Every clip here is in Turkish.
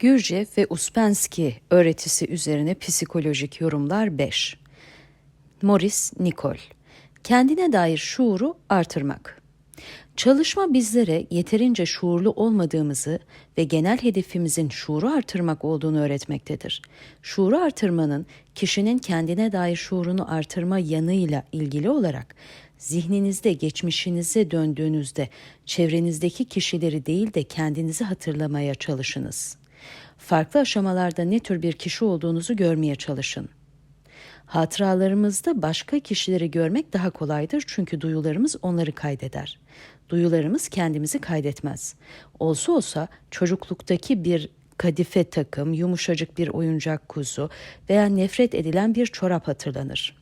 Gürcev ve Uspensky öğretisi üzerine psikolojik yorumlar 5. Morris Nicol Kendine dair şuuru artırmak. Çalışma bizlere yeterince şuurlu olmadığımızı ve genel hedefimizin şuuru artırmak olduğunu öğretmektedir. Şuuru artırmanın kişinin kendine dair şuurunu artırma yanıyla ilgili olarak zihninizde geçmişinize döndüğünüzde çevrenizdeki kişileri değil de kendinizi hatırlamaya çalışınız. Farklı aşamalarda ne tür bir kişi olduğunuzu görmeye çalışın. Hatıralarımızda başka kişileri görmek daha kolaydır çünkü duyularımız onları kaydeder. Duyularımız kendimizi kaydetmez. Olsa olsa çocukluktaki bir kadife takım, yumuşacık bir oyuncak kuzu veya nefret edilen bir çorap hatırlanır.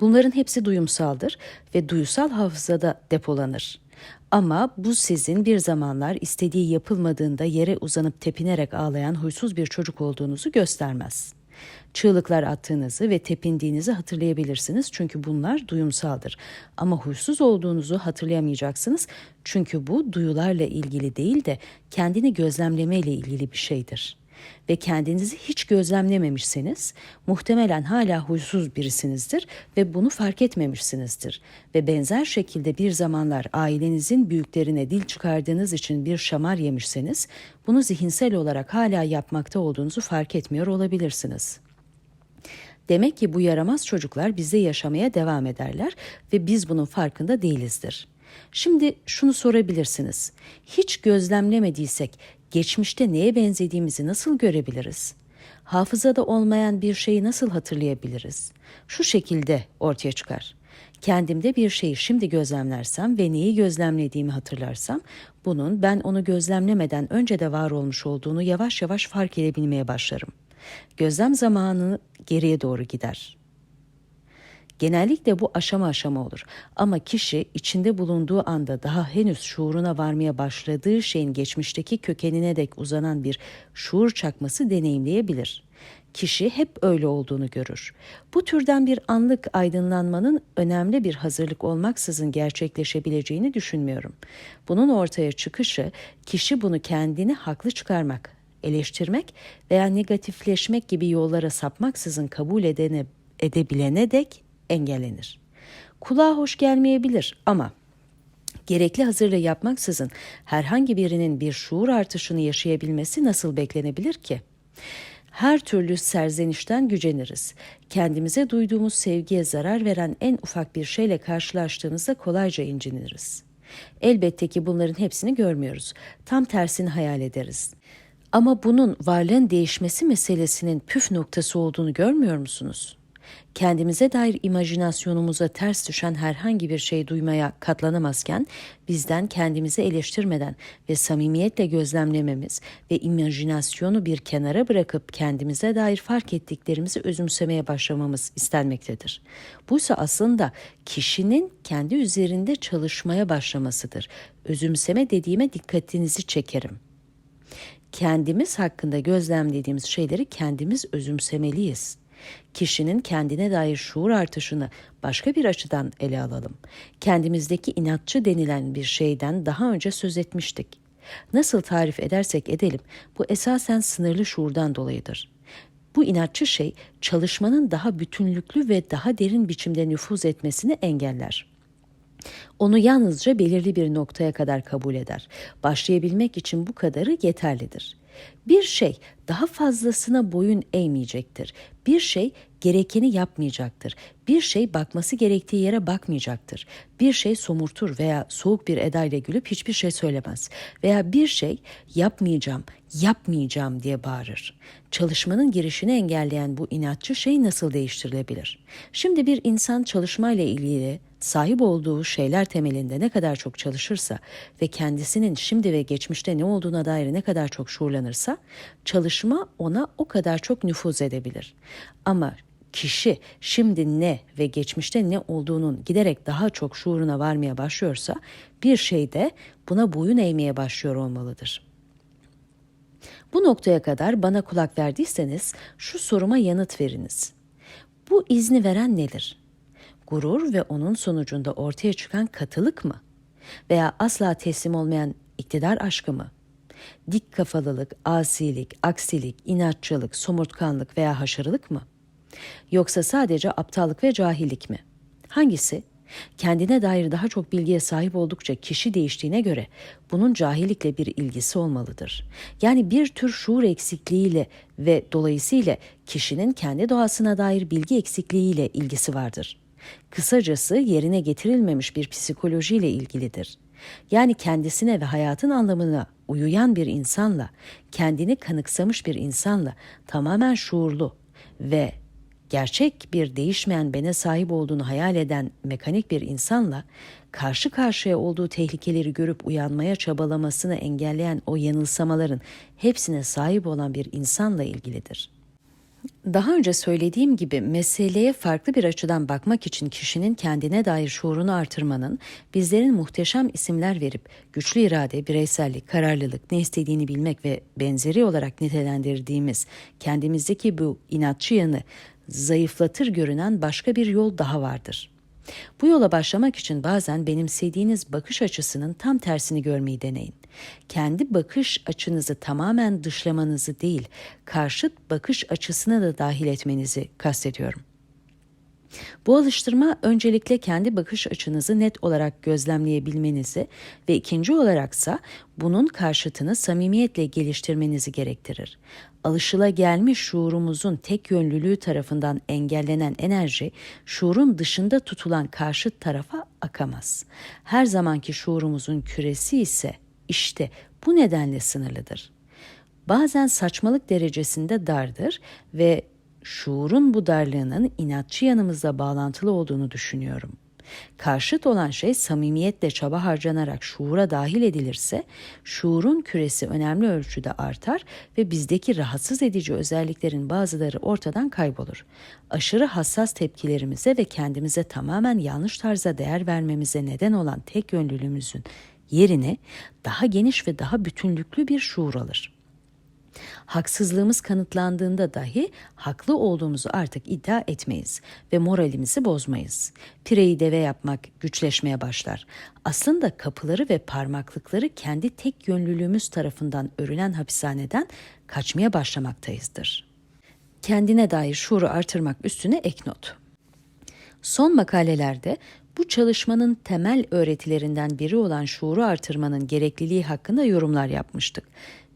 Bunların hepsi duyumsaldır ve duyusal hafızada depolanır. Ama bu sizin bir zamanlar istediği yapılmadığında yere uzanıp tepinerek ağlayan huysuz bir çocuk olduğunuzu göstermez. Çığlıklar attığınızı ve tepindiğinizi hatırlayabilirsiniz çünkü bunlar duyumsaldır. Ama huysuz olduğunuzu hatırlayamayacaksınız çünkü bu duyularla ilgili değil de kendini gözlemlemeyle ilgili bir şeydir.'' Ve kendinizi hiç gözlemlememişseniz muhtemelen hala huysuz birisinizdir ve bunu fark etmemişsinizdir. Ve benzer şekilde bir zamanlar ailenizin büyüklerine dil çıkardığınız için bir şamar yemişseniz bunu zihinsel olarak hala yapmakta olduğunuzu fark etmiyor olabilirsiniz. Demek ki bu yaramaz çocuklar bizde yaşamaya devam ederler ve biz bunun farkında değilizdir. Şimdi şunu sorabilirsiniz. Hiç gözlemlemediysek geçmişte neye benzediğimizi nasıl görebiliriz? Hafızada olmayan bir şeyi nasıl hatırlayabiliriz? Şu şekilde ortaya çıkar. Kendimde bir şeyi şimdi gözlemlersem ve neyi gözlemlediğimi hatırlarsam, bunun ben onu gözlemlemeden önce de var olmuş olduğunu yavaş yavaş fark edebilmeye başlarım. Gözlem zamanı geriye doğru gider. Genellikle bu aşama aşama olur. Ama kişi içinde bulunduğu anda daha henüz şuuruna varmaya başladığı şeyin geçmişteki kökenine dek uzanan bir şuur çakması deneyimleyebilir. Kişi hep öyle olduğunu görür. Bu türden bir anlık aydınlanmanın önemli bir hazırlık olmaksızın gerçekleşebileceğini düşünmüyorum. Bunun ortaya çıkışı kişi bunu kendini haklı çıkarmak, eleştirmek veya negatifleşmek gibi yollara sapmaksızın kabul edene, edebilene dek engellenir. Kulağa hoş gelmeyebilir ama gerekli hazırlığı yapmaksızın herhangi birinin bir şuur artışını yaşayabilmesi nasıl beklenebilir ki? Her türlü serzenişten güceniriz. Kendimize duyduğumuz sevgiye zarar veren en ufak bir şeyle karşılaştığımızda kolayca inciniriz. Elbette ki bunların hepsini görmüyoruz. Tam tersini hayal ederiz. Ama bunun varlığın değişmesi meselesinin püf noktası olduğunu görmüyor musunuz?'' Kendimize dair imajinasyonumuza ters düşen herhangi bir şey duymaya katlanamazken bizden kendimizi eleştirmeden ve samimiyetle gözlemlememiz ve imajinasyonu bir kenara bırakıp kendimize dair fark ettiklerimizi özümsemeye başlamamız istenmektedir. Bu ise aslında kişinin kendi üzerinde çalışmaya başlamasıdır. Özümseme dediğime dikkatinizi çekerim kendimiz hakkında gözlemlediğimiz şeyleri kendimiz özümsemeliyiz kişinin kendine dair şuur artışını başka bir açıdan ele alalım. Kendimizdeki inatçı denilen bir şeyden daha önce söz etmiştik. Nasıl tarif edersek edelim bu esasen sınırlı şuurdan dolayıdır. Bu inatçı şey çalışmanın daha bütünlüklü ve daha derin biçimde nüfuz etmesini engeller. Onu yalnızca belirli bir noktaya kadar kabul eder. Başlayabilmek için bu kadarı yeterlidir. Bir şey daha fazlasına boyun eğmeyecektir. Bir şey gerekeni yapmayacaktır. Bir şey bakması gerektiği yere bakmayacaktır. Bir şey somurtur veya soğuk bir edayla gülüp hiçbir şey söylemez. Veya bir şey yapmayacağım, yapmayacağım diye bağırır. Çalışmanın girişini engelleyen bu inatçı şey nasıl değiştirilebilir? Şimdi bir insan çalışmayla ilgili sahip olduğu şeyler temelinde ne kadar çok çalışırsa ve kendisinin şimdi ve geçmişte ne olduğuna dair ne kadar çok şuurlanırsa çalışma ona o kadar çok nüfuz edebilir. Ama kişi şimdi ne ve geçmişte ne olduğunun giderek daha çok şuuruna varmaya başlıyorsa bir şey de buna boyun eğmeye başlıyor olmalıdır. Bu noktaya kadar bana kulak verdiyseniz şu soruma yanıt veriniz. Bu izni veren nedir? Gurur ve onun sonucunda ortaya çıkan katılık mı? Veya asla teslim olmayan iktidar aşkı mı? Dik kafalılık, asilik, aksilik, inatçılık, somurtkanlık veya haşarılık mı? Yoksa sadece aptallık ve cahillik mi? Hangisi? Kendine dair daha çok bilgiye sahip oldukça kişi değiştiğine göre bunun cahillikle bir ilgisi olmalıdır. Yani bir tür şuur eksikliğiyle ve dolayısıyla kişinin kendi doğasına dair bilgi eksikliğiyle ilgisi vardır. Kısacası yerine getirilmemiş bir psikolojiyle ilgilidir. Yani kendisine ve hayatın anlamına uyuyan bir insanla, kendini kanıksamış bir insanla tamamen şuurlu ve gerçek bir değişmeyen bene sahip olduğunu hayal eden mekanik bir insanla karşı karşıya olduğu tehlikeleri görüp uyanmaya çabalamasını engelleyen o yanılsamaların hepsine sahip olan bir insanla ilgilidir. Daha önce söylediğim gibi meseleye farklı bir açıdan bakmak için kişinin kendine dair şuurunu artırmanın bizlerin muhteşem isimler verip güçlü irade, bireysellik, kararlılık, ne istediğini bilmek ve benzeri olarak nitelendirdiğimiz kendimizdeki bu inatçı yanı zayıflatır görünen başka bir yol daha vardır. Bu yola başlamak için bazen benimsediğiniz bakış açısının tam tersini görmeyi deneyin. Kendi bakış açınızı tamamen dışlamanızı değil, karşıt bakış açısına da dahil etmenizi kastediyorum. Bu alıştırma öncelikle kendi bakış açınızı net olarak gözlemleyebilmenizi ve ikinci olaraksa bunun karşıtını samimiyetle geliştirmenizi gerektirir. Alışıla gelmiş şuurumuzun tek yönlülüğü tarafından engellenen enerji, şuurun dışında tutulan karşıt tarafa akamaz. Her zamanki şuurumuzun küresi ise işte bu nedenle sınırlıdır. Bazen saçmalık derecesinde dardır ve şuurun bu darlığının inatçı yanımızla bağlantılı olduğunu düşünüyorum. Karşıt olan şey samimiyetle çaba harcanarak şuura dahil edilirse, şuurun küresi önemli ölçüde artar ve bizdeki rahatsız edici özelliklerin bazıları ortadan kaybolur. Aşırı hassas tepkilerimize ve kendimize tamamen yanlış tarza değer vermemize neden olan tek yönlülüğümüzün yerine daha geniş ve daha bütünlüklü bir şuur alır. Haksızlığımız kanıtlandığında dahi haklı olduğumuzu artık iddia etmeyiz ve moralimizi bozmayız. Pireyi deve yapmak güçleşmeye başlar. Aslında kapıları ve parmaklıkları kendi tek yönlülüğümüz tarafından örülen hapishaneden kaçmaya başlamaktayızdır. Kendine dair şuuru artırmak üstüne ek not. Son makalelerde bu çalışmanın temel öğretilerinden biri olan şuuru artırmanın gerekliliği hakkında yorumlar yapmıştık.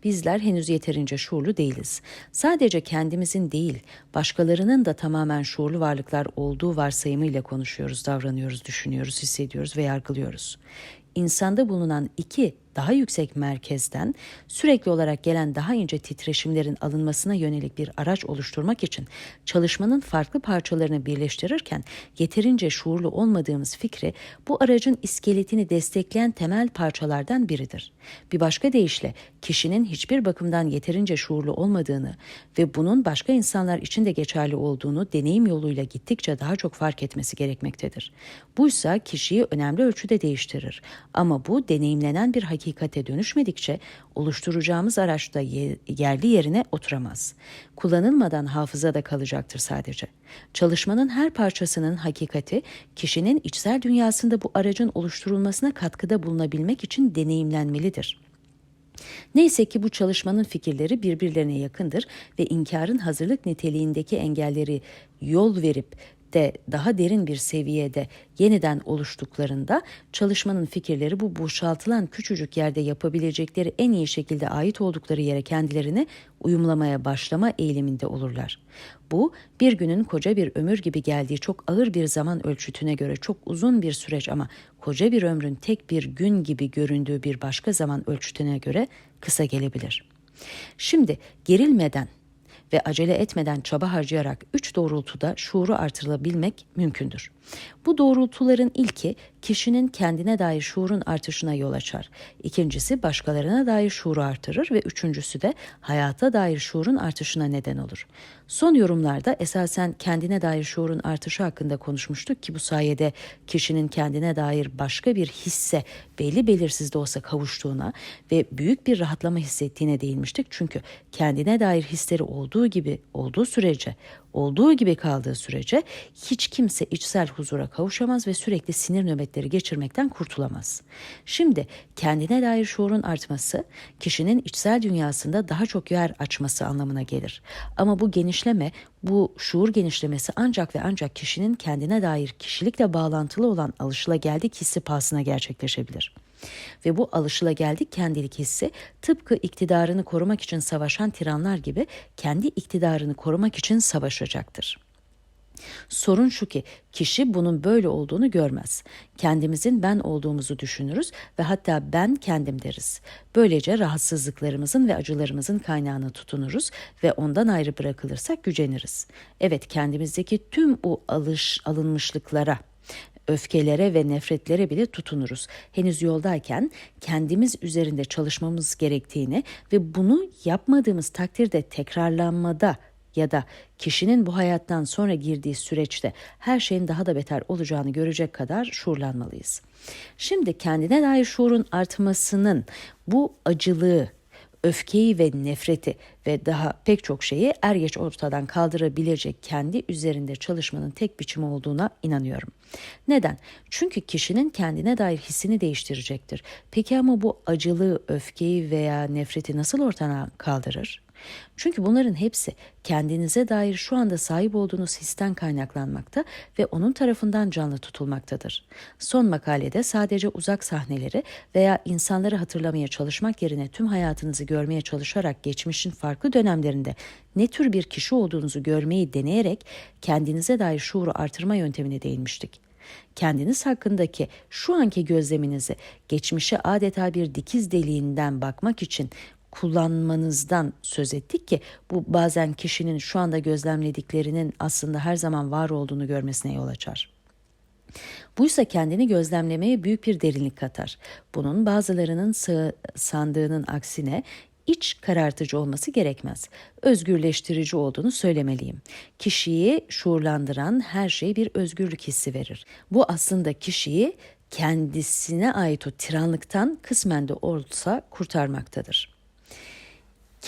Bizler henüz yeterince şuurlu değiliz. Sadece kendimizin değil, başkalarının da tamamen şuurlu varlıklar olduğu varsayımıyla konuşuyoruz, davranıyoruz, düşünüyoruz, hissediyoruz ve yargılıyoruz. İnsanda bulunan iki daha yüksek merkezden sürekli olarak gelen daha ince titreşimlerin alınmasına yönelik bir araç oluşturmak için çalışmanın farklı parçalarını birleştirirken yeterince şuurlu olmadığımız fikri bu aracın iskeletini destekleyen temel parçalardan biridir. Bir başka deyişle kişinin hiçbir bakımdan yeterince şuurlu olmadığını ve bunun başka insanlar için de geçerli olduğunu deneyim yoluyla gittikçe daha çok fark etmesi gerekmektedir. Buysa kişiyi önemli ölçüde değiştirir ama bu deneyimlenen bir hakikat hakikate dönüşmedikçe oluşturacağımız araçta yerli yerine oturamaz. Kullanılmadan hafızada kalacaktır sadece. Çalışmanın her parçasının hakikati kişinin içsel dünyasında bu aracın oluşturulmasına katkıda bulunabilmek için deneyimlenmelidir. Neyse ki bu çalışmanın fikirleri birbirlerine yakındır ve inkarın hazırlık niteliğindeki engelleri yol verip de daha derin bir seviyede yeniden oluştuklarında çalışmanın fikirleri bu boşaltılan küçücük yerde yapabilecekleri en iyi şekilde ait oldukları yere kendilerini uyumlamaya başlama eğiliminde olurlar. Bu bir günün koca bir ömür gibi geldiği çok ağır bir zaman ölçütüne göre çok uzun bir süreç ama koca bir ömrün tek bir gün gibi göründüğü bir başka zaman ölçütüne göre kısa gelebilir. Şimdi gerilmeden ve acele etmeden çaba harcayarak üç doğrultuda şuuru artırılabilmek mümkündür. Bu doğrultuların ilki kişinin kendine dair şuurun artışına yol açar. İkincisi başkalarına dair şuuru artırır ve üçüncüsü de hayata dair şuurun artışına neden olur. Son yorumlarda esasen kendine dair şuurun artışı hakkında konuşmuştuk ki bu sayede kişinin kendine dair başka bir hisse belli belirsiz de olsa kavuştuğuna ve büyük bir rahatlama hissettiğine değinmiştik. Çünkü kendine dair hisleri olduğu gibi olduğu sürece olduğu gibi kaldığı sürece hiç kimse içsel huzura kavuşamaz ve sürekli sinir nöbetleri geçirmekten kurtulamaz. Şimdi kendine dair şuurun artması kişinin içsel dünyasında daha çok yer açması anlamına gelir. Ama bu genişleme, bu şuur genişlemesi ancak ve ancak kişinin kendine dair kişilikle bağlantılı olan alışılageldik hissi pahasına gerçekleşebilir. Ve bu alışılageldik kendilik hissi tıpkı iktidarını korumak için savaşan tiranlar gibi kendi iktidarını korumak için savaşacaktır. Sorun şu ki kişi bunun böyle olduğunu görmez. Kendimizin ben olduğumuzu düşünürüz ve hatta ben kendim deriz. Böylece rahatsızlıklarımızın ve acılarımızın kaynağına tutunuruz ve ondan ayrı bırakılırsak güceniriz. Evet kendimizdeki tüm bu alış alınmışlıklara öfkelere ve nefretlere bile tutunuruz. Henüz yoldayken kendimiz üzerinde çalışmamız gerektiğini ve bunu yapmadığımız takdirde tekrarlanmada ya da kişinin bu hayattan sonra girdiği süreçte her şeyin daha da beter olacağını görecek kadar şuurlanmalıyız. Şimdi kendine dair şuurun artmasının bu acılığı öfkeyi ve nefreti ve daha pek çok şeyi er geç ortadan kaldırabilecek kendi üzerinde çalışmanın tek biçimi olduğuna inanıyorum. Neden? Çünkü kişinin kendine dair hissini değiştirecektir. Peki ama bu acılığı, öfkeyi veya nefreti nasıl ortadan kaldırır? Çünkü bunların hepsi kendinize dair şu anda sahip olduğunuz histen kaynaklanmakta ve onun tarafından canlı tutulmaktadır. Son makalede sadece uzak sahneleri veya insanları hatırlamaya çalışmak yerine tüm hayatınızı görmeye çalışarak geçmişin farklı dönemlerinde ne tür bir kişi olduğunuzu görmeyi deneyerek kendinize dair şuuru artırma yöntemine değinmiştik kendiniz hakkındaki şu anki gözleminizi geçmişe adeta bir dikiz deliğinden bakmak için kullanmanızdan söz ettik ki bu bazen kişinin şu anda gözlemlediklerinin aslında her zaman var olduğunu görmesine yol açar. Buysa kendini gözlemlemeye büyük bir derinlik katar. Bunun bazılarının sandığının aksine iç karartıcı olması gerekmez. Özgürleştirici olduğunu söylemeliyim. Kişiyi şuurlandıran her şey bir özgürlük hissi verir. Bu aslında kişiyi kendisine ait o tiranlıktan kısmen de olsa kurtarmaktadır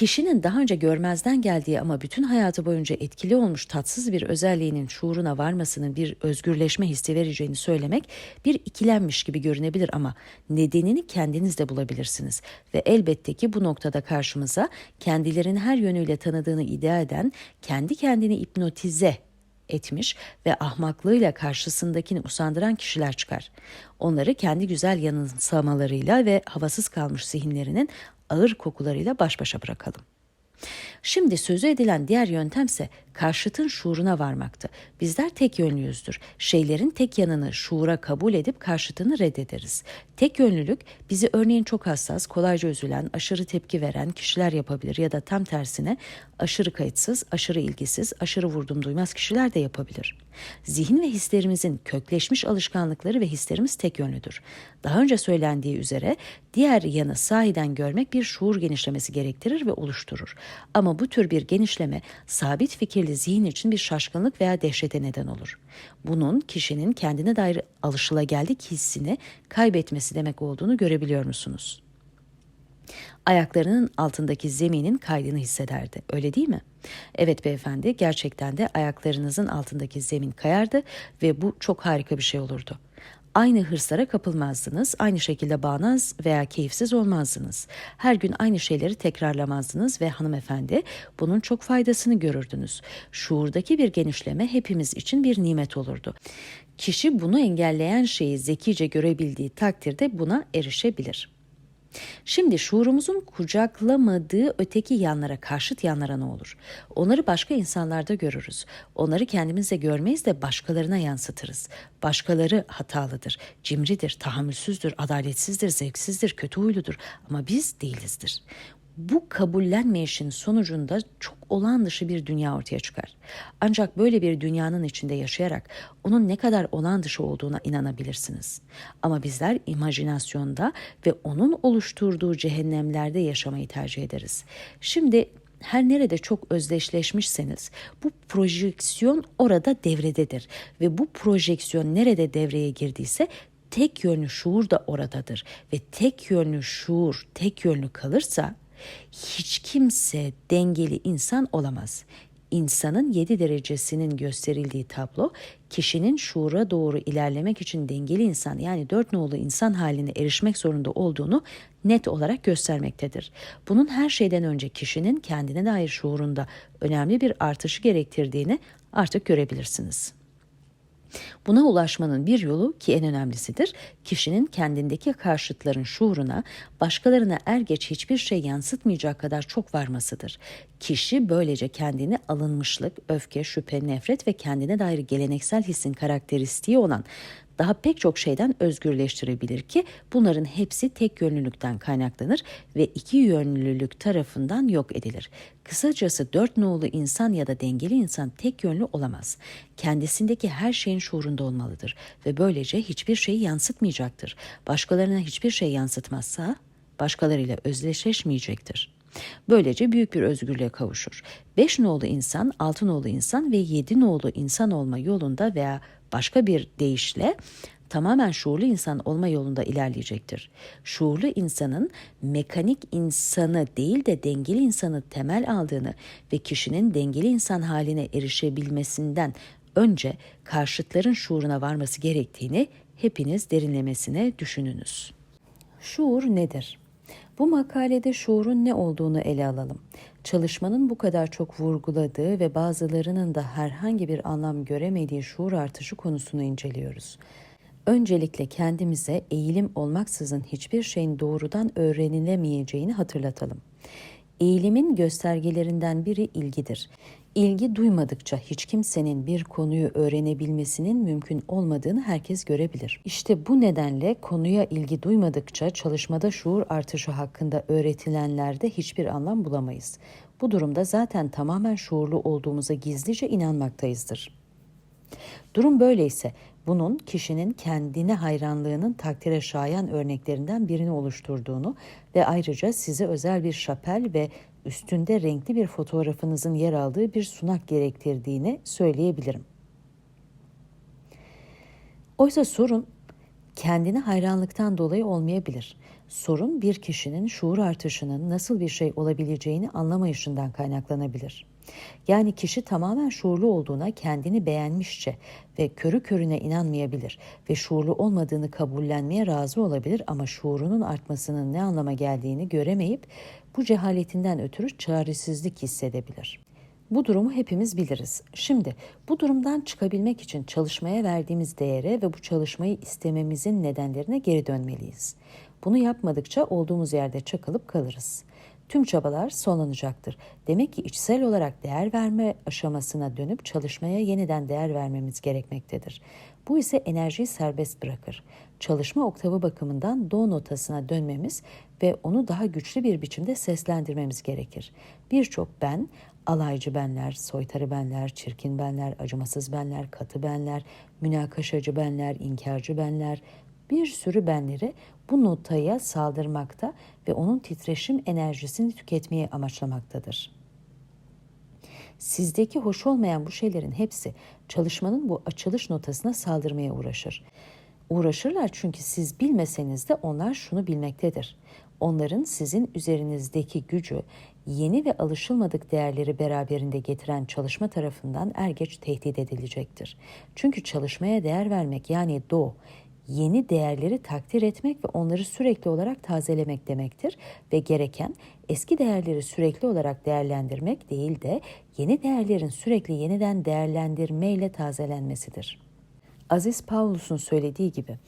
kişinin daha önce görmezden geldiği ama bütün hayatı boyunca etkili olmuş tatsız bir özelliğinin şuuruna varmasının bir özgürleşme hissi vereceğini söylemek bir ikilenmiş gibi görünebilir ama nedenini kendiniz de bulabilirsiniz. Ve elbette ki bu noktada karşımıza kendilerini her yönüyle tanıdığını iddia eden, kendi kendini hipnotize etmiş ve ahmaklığıyla karşısındakini usandıran kişiler çıkar. Onları kendi güzel yanılsamalarıyla ve havasız kalmış zihinlerinin ağır kokularıyla baş başa bırakalım. Şimdi sözü edilen diğer yöntemse karşıtın şuuruna varmaktı. Bizler tek yönlüyüzdür. Şeylerin tek yanını şuura kabul edip karşıtını reddederiz. Tek yönlülük bizi örneğin çok hassas, kolayca üzülen, aşırı tepki veren kişiler yapabilir ya da tam tersine aşırı kayıtsız, aşırı ilgisiz, aşırı vurdum duymaz kişiler de yapabilir. Zihin ve hislerimizin kökleşmiş alışkanlıkları ve hislerimiz tek yönlüdür. Daha önce söylendiği üzere diğer yanı sahiden görmek bir şuur genişlemesi gerektirir ve oluşturur. Ama bu tür bir genişleme sabit fikirli zihin için bir şaşkınlık veya dehşete neden olur. Bunun kişinin kendine dair alışılageldik hissini kaybetmesi demek olduğunu görebiliyor musunuz? Ayaklarının altındaki zeminin kaydını hissederdi. Öyle değil mi? Evet beyefendi, gerçekten de ayaklarınızın altındaki zemin kayardı ve bu çok harika bir şey olurdu aynı hırslara kapılmazdınız, aynı şekilde bağnaz veya keyifsiz olmazdınız. Her gün aynı şeyleri tekrarlamazdınız ve hanımefendi bunun çok faydasını görürdünüz. Şuurdaki bir genişleme hepimiz için bir nimet olurdu. Kişi bunu engelleyen şeyi zekice görebildiği takdirde buna erişebilir.'' Şimdi şuurumuzun kucaklamadığı öteki yanlara, karşıt yanlara ne olur? Onları başka insanlarda görürüz. Onları kendimizde görmeyiz de başkalarına yansıtırız. Başkaları hatalıdır, cimridir, tahammülsüzdür, adaletsizdir, zevksizdir, kötü huyludur ama biz değilizdir bu kabullenmeyişin sonucunda çok olağan dışı bir dünya ortaya çıkar. Ancak böyle bir dünyanın içinde yaşayarak onun ne kadar olağan dışı olduğuna inanabilirsiniz. Ama bizler imajinasyonda ve onun oluşturduğu cehennemlerde yaşamayı tercih ederiz. Şimdi her nerede çok özdeşleşmişseniz bu projeksiyon orada devrededir ve bu projeksiyon nerede devreye girdiyse tek yönlü şuur da oradadır ve tek yönlü şuur tek yönlü kalırsa hiç kimse dengeli insan olamaz. insanın 7 derecesinin gösterildiği tablo kişinin şuura doğru ilerlemek için dengeli insan yani dört nolu insan haline erişmek zorunda olduğunu net olarak göstermektedir. Bunun her şeyden önce kişinin kendine dair şuurunda önemli bir artışı gerektirdiğini artık görebilirsiniz. Buna ulaşmanın bir yolu ki en önemlisidir, kişinin kendindeki karşıtların şuuruna başkalarına er geç hiçbir şey yansıtmayacak kadar çok varmasıdır. Kişi böylece kendini alınmışlık, öfke, şüphe, nefret ve kendine dair geleneksel hissin karakteristiği olan daha pek çok şeyden özgürleştirebilir ki bunların hepsi tek yönlülükten kaynaklanır ve iki yönlülük tarafından yok edilir. Kısacası dört nolu insan ya da dengeli insan tek yönlü olamaz. Kendisindeki her şeyin şuurunda olmalıdır ve böylece hiçbir şeyi yansıtmayacaktır. Başkalarına hiçbir şey yansıtmazsa başkalarıyla özdeşleşmeyecektir. Böylece büyük bir özgürlüğe kavuşur. Beş nolu insan, altı nolu insan ve yedi nolu insan olma yolunda veya başka bir deyişle tamamen şuurlu insan olma yolunda ilerleyecektir. Şuurlu insanın mekanik insanı değil de dengeli insanı temel aldığını ve kişinin dengeli insan haline erişebilmesinden önce karşıtların şuuruna varması gerektiğini hepiniz derinlemesine düşününüz. Şuur nedir? Bu makalede şuurun ne olduğunu ele alalım. Çalışmanın bu kadar çok vurguladığı ve bazılarının da herhangi bir anlam göremediği şuur artışı konusunu inceliyoruz. Öncelikle kendimize eğilim olmaksızın hiçbir şeyin doğrudan öğrenilemeyeceğini hatırlatalım. Eğilimin göstergelerinden biri ilgidir. İlgi duymadıkça hiç kimsenin bir konuyu öğrenebilmesinin mümkün olmadığını herkes görebilir. İşte bu nedenle konuya ilgi duymadıkça çalışmada şuur artışı hakkında öğretilenlerde hiçbir anlam bulamayız. Bu durumda zaten tamamen şuurlu olduğumuza gizlice inanmaktayızdır. Durum böyleyse bunun kişinin kendine hayranlığının takdire şayan örneklerinden birini oluşturduğunu ve ayrıca size özel bir şapel ve üstünde renkli bir fotoğrafınızın yer aldığı bir sunak gerektirdiğini söyleyebilirim. Oysa sorun kendine hayranlıktan dolayı olmayabilir. Sorun bir kişinin şuur artışının nasıl bir şey olabileceğini anlamayışından kaynaklanabilir. Yani kişi tamamen şuurlu olduğuna kendini beğenmişçe ve körü körüne inanmayabilir ve şuurlu olmadığını kabullenmeye razı olabilir ama şuurunun artmasının ne anlama geldiğini göremeyip bu cehaletinden ötürü çaresizlik hissedebilir. Bu durumu hepimiz biliriz. Şimdi bu durumdan çıkabilmek için çalışmaya verdiğimiz değere ve bu çalışmayı istememizin nedenlerine geri dönmeliyiz. Bunu yapmadıkça olduğumuz yerde çakılıp kalırız. Tüm çabalar sonlanacaktır. Demek ki içsel olarak değer verme aşamasına dönüp çalışmaya yeniden değer vermemiz gerekmektedir. Bu ise enerjiyi serbest bırakır. Çalışma oktavı bakımından do notasına dönmemiz ve onu daha güçlü bir biçimde seslendirmemiz gerekir. Birçok ben, alaycı benler, soytarı benler, çirkin benler, acımasız benler, katı benler, münakaşacı benler, inkarcı benler, bir sürü benleri bu notaya saldırmakta ve onun titreşim enerjisini tüketmeye amaçlamaktadır. Sizdeki hoş olmayan bu şeylerin hepsi çalışmanın bu açılış notasına saldırmaya uğraşır. Uğraşırlar çünkü siz bilmeseniz de onlar şunu bilmektedir. Onların sizin üzerinizdeki gücü, yeni ve alışılmadık değerleri beraberinde getiren çalışma tarafından er geç tehdit edilecektir. Çünkü çalışmaya değer vermek yani do, yeni değerleri takdir etmek ve onları sürekli olarak tazelemek demektir ve gereken eski değerleri sürekli olarak değerlendirmek değil de yeni değerlerin sürekli yeniden değerlendirmeyle tazelenmesidir. Aziz Paulus'un söylediği gibi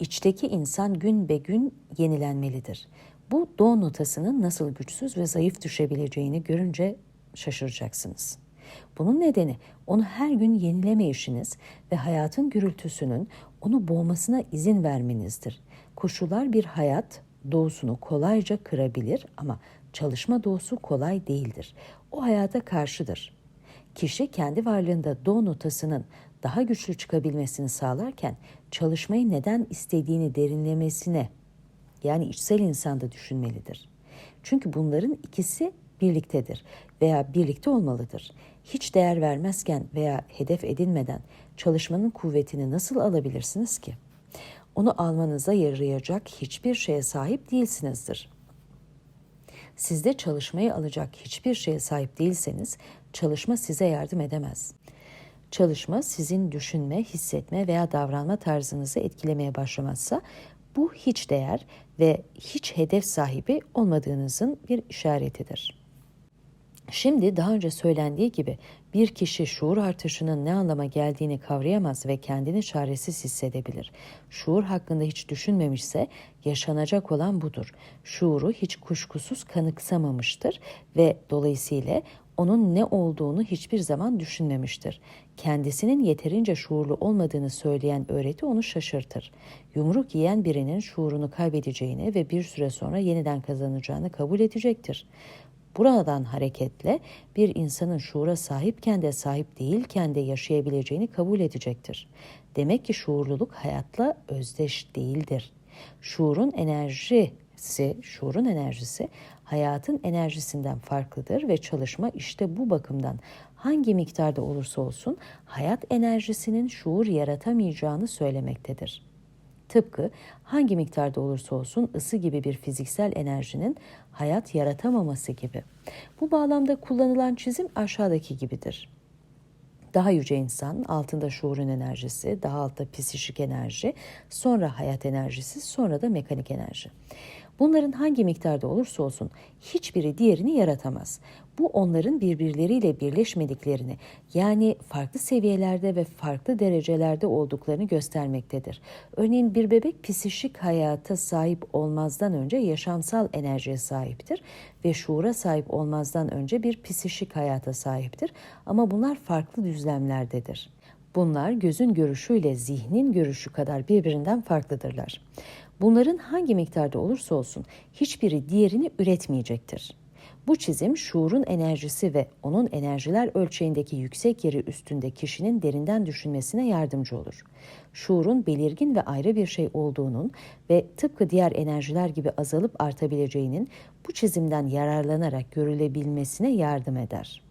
içteki insan gün be gün yenilenmelidir. Bu do notasının nasıl güçsüz ve zayıf düşebileceğini görünce şaşıracaksınız. Bunun nedeni onu her gün yenileme işiniz ve hayatın gürültüsünün onu boğmasına izin vermenizdir. Koşullar bir hayat doğusunu kolayca kırabilir ama çalışma doğusu kolay değildir. O hayata karşıdır. Kişi kendi varlığında do notasının daha güçlü çıkabilmesini sağlarken çalışmayı neden istediğini derinlemesine yani içsel insanda düşünmelidir. Çünkü bunların ikisi birliktedir veya birlikte olmalıdır. Hiç değer vermezken veya hedef edinmeden çalışmanın kuvvetini nasıl alabilirsiniz ki? Onu almanıza yarayacak hiçbir şeye sahip değilsinizdir. Sizde çalışmayı alacak hiçbir şeye sahip değilseniz çalışma size yardım edemez. Çalışma sizin düşünme, hissetme veya davranma tarzınızı etkilemeye başlamazsa bu hiç değer ve hiç hedef sahibi olmadığınızın bir işaretidir. Şimdi daha önce söylendiği gibi bir kişi şuur artışının ne anlama geldiğini kavrayamaz ve kendini çaresiz hissedebilir. Şuur hakkında hiç düşünmemişse yaşanacak olan budur. Şuuru hiç kuşkusuz kanıksamamıştır ve dolayısıyla onun ne olduğunu hiçbir zaman düşünmemiştir. Kendisinin yeterince şuurlu olmadığını söyleyen öğreti onu şaşırtır. Yumruk yiyen birinin şuurunu kaybedeceğini ve bir süre sonra yeniden kazanacağını kabul edecektir. Buradan hareketle bir insanın şuura sahipken de sahip değilken de yaşayabileceğini kabul edecektir. Demek ki şuurluluk hayatla özdeş değildir. Şuurun enerjisi, şuurun enerjisi hayatın enerjisinden farklıdır ve çalışma işte bu bakımdan hangi miktarda olursa olsun hayat enerjisinin şuur yaratamayacağını söylemektedir. Tıpkı hangi miktarda olursa olsun ısı gibi bir fiziksel enerjinin hayat yaratamaması gibi. Bu bağlamda kullanılan çizim aşağıdaki gibidir. Daha yüce insan, altında şuurun enerjisi, daha altta psişik enerji, sonra hayat enerjisi, sonra da mekanik enerji. Bunların hangi miktarda olursa olsun hiçbiri diğerini yaratamaz. Bu onların birbirleriyle birleşmediklerini yani farklı seviyelerde ve farklı derecelerde olduklarını göstermektedir. Örneğin bir bebek psişik hayata sahip olmazdan önce yaşamsal enerjiye sahiptir ve şuura sahip olmazdan önce bir psişik hayata sahiptir ama bunlar farklı düzlemlerdedir. Bunlar gözün görüşüyle zihnin görüşü kadar birbirinden farklıdırlar. Bunların hangi miktarda olursa olsun hiçbiri diğerini üretmeyecektir. Bu çizim şuurun enerjisi ve onun enerjiler ölçeğindeki yüksek yeri üstünde kişinin derinden düşünmesine yardımcı olur. Şuurun belirgin ve ayrı bir şey olduğunun ve tıpkı diğer enerjiler gibi azalıp artabileceğinin bu çizimden yararlanarak görülebilmesine yardım eder.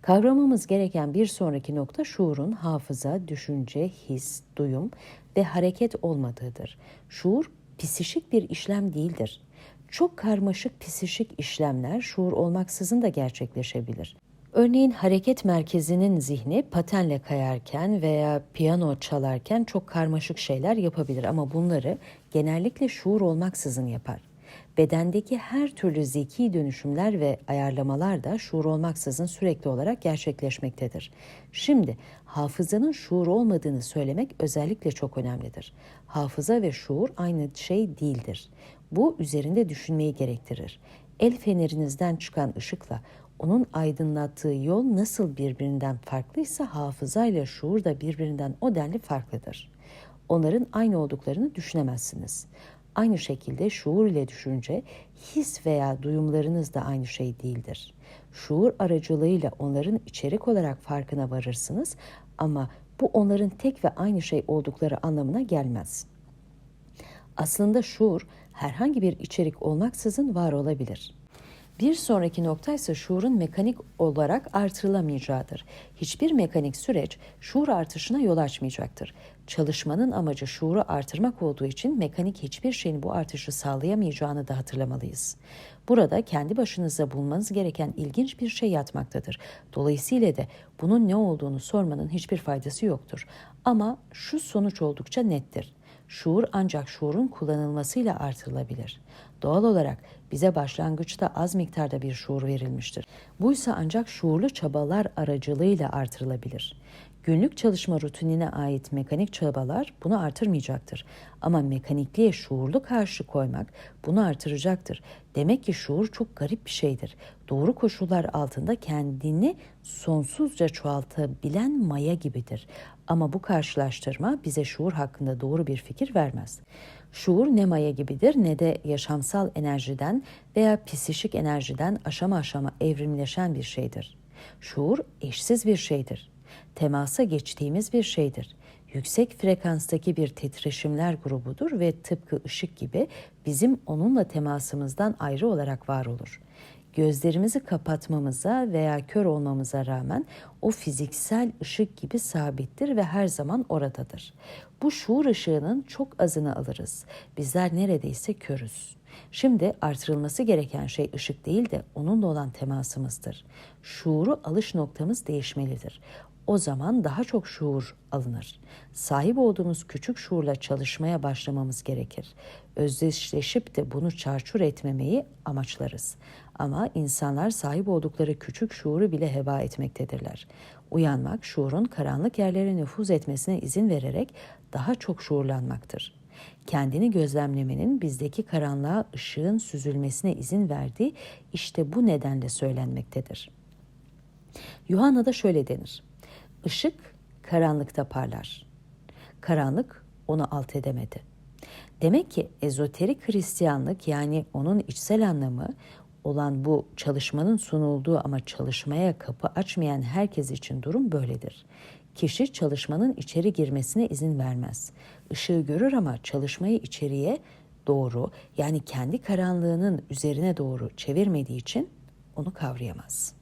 Kavramamız gereken bir sonraki nokta şuurun hafıza, düşünce, his, duyum ve hareket olmadığıdır. Şuur psişik bir işlem değildir. Çok karmaşık psişik işlemler şuur olmaksızın da gerçekleşebilir. Örneğin hareket merkezinin zihni patenle kayarken veya piyano çalarken çok karmaşık şeyler yapabilir ama bunları genellikle şuur olmaksızın yapar. Bedendeki her türlü zeki dönüşümler ve ayarlamalar da şuur olmaksızın sürekli olarak gerçekleşmektedir. Şimdi hafızanın şuur olmadığını söylemek özellikle çok önemlidir. Hafıza ve şuur aynı şey değildir. Bu üzerinde düşünmeyi gerektirir. El fenerinizden çıkan ışıkla onun aydınlattığı yol nasıl birbirinden farklıysa hafızayla şuur da birbirinden o denli farklıdır. Onların aynı olduklarını düşünemezsiniz. Aynı şekilde şuur ile düşünce, his veya duyumlarınız da aynı şey değildir. Şuur aracılığıyla onların içerik olarak farkına varırsınız ama bu onların tek ve aynı şey oldukları anlamına gelmez. Aslında şuur herhangi bir içerik olmaksızın var olabilir. Bir sonraki nokta ise şuurun mekanik olarak artırılamayacağıdır. Hiçbir mekanik süreç şuur artışına yol açmayacaktır. Çalışmanın amacı şuuru artırmak olduğu için mekanik hiçbir şeyin bu artışı sağlayamayacağını da hatırlamalıyız. Burada kendi başınıza bulmanız gereken ilginç bir şey yatmaktadır. Dolayısıyla da bunun ne olduğunu sormanın hiçbir faydası yoktur. Ama şu sonuç oldukça nettir. Şuur ancak şuurun kullanılmasıyla artırılabilir. Doğal olarak bize başlangıçta az miktarda bir şuur verilmiştir. Bu ise ancak şuurlu çabalar aracılığıyla artırılabilir. Günlük çalışma rutinine ait mekanik çabalar bunu artırmayacaktır. Ama mekanikliğe şuurlu karşı koymak bunu artıracaktır. Demek ki şuur çok garip bir şeydir. Doğru koşullar altında kendini sonsuzca çoğaltabilen maya gibidir. Ama bu karşılaştırma bize şuur hakkında doğru bir fikir vermez. Şuur ne maya gibidir ne de yaşamsal enerjiden veya psişik enerjiden aşama aşama evrimleşen bir şeydir. Şuur eşsiz bir şeydir. Temasa geçtiğimiz bir şeydir. Yüksek frekanstaki bir titreşimler grubudur ve tıpkı ışık gibi bizim onunla temasımızdan ayrı olarak var olur gözlerimizi kapatmamıza veya kör olmamıza rağmen o fiziksel ışık gibi sabittir ve her zaman oradadır. Bu şuur ışığının çok azını alırız. Bizler neredeyse körüz. Şimdi artırılması gereken şey ışık değil de onunla olan temasımızdır. Şuuru alış noktamız değişmelidir. O zaman daha çok şuur alınır. Sahip olduğumuz küçük şuurla çalışmaya başlamamız gerekir. Özdeşleşip de bunu çarçur etmemeyi amaçlarız. Ama insanlar sahip oldukları küçük şuuru bile heba etmektedirler. Uyanmak, şuurun karanlık yerlere nüfuz etmesine izin vererek daha çok şuurlanmaktır. Kendini gözlemlemenin bizdeki karanlığa ışığın süzülmesine izin verdiği işte bu nedenle söylenmektedir. Yuhanna'da şöyle denir. Işık karanlıkta parlar. Karanlık onu alt edemedi. Demek ki ezoterik Hristiyanlık yani onun içsel anlamı olan bu çalışmanın sunulduğu ama çalışmaya kapı açmayan herkes için durum böyledir. Kişi çalışmanın içeri girmesine izin vermez. Işığı görür ama çalışmayı içeriye doğru yani kendi karanlığının üzerine doğru çevirmediği için onu kavrayamaz.''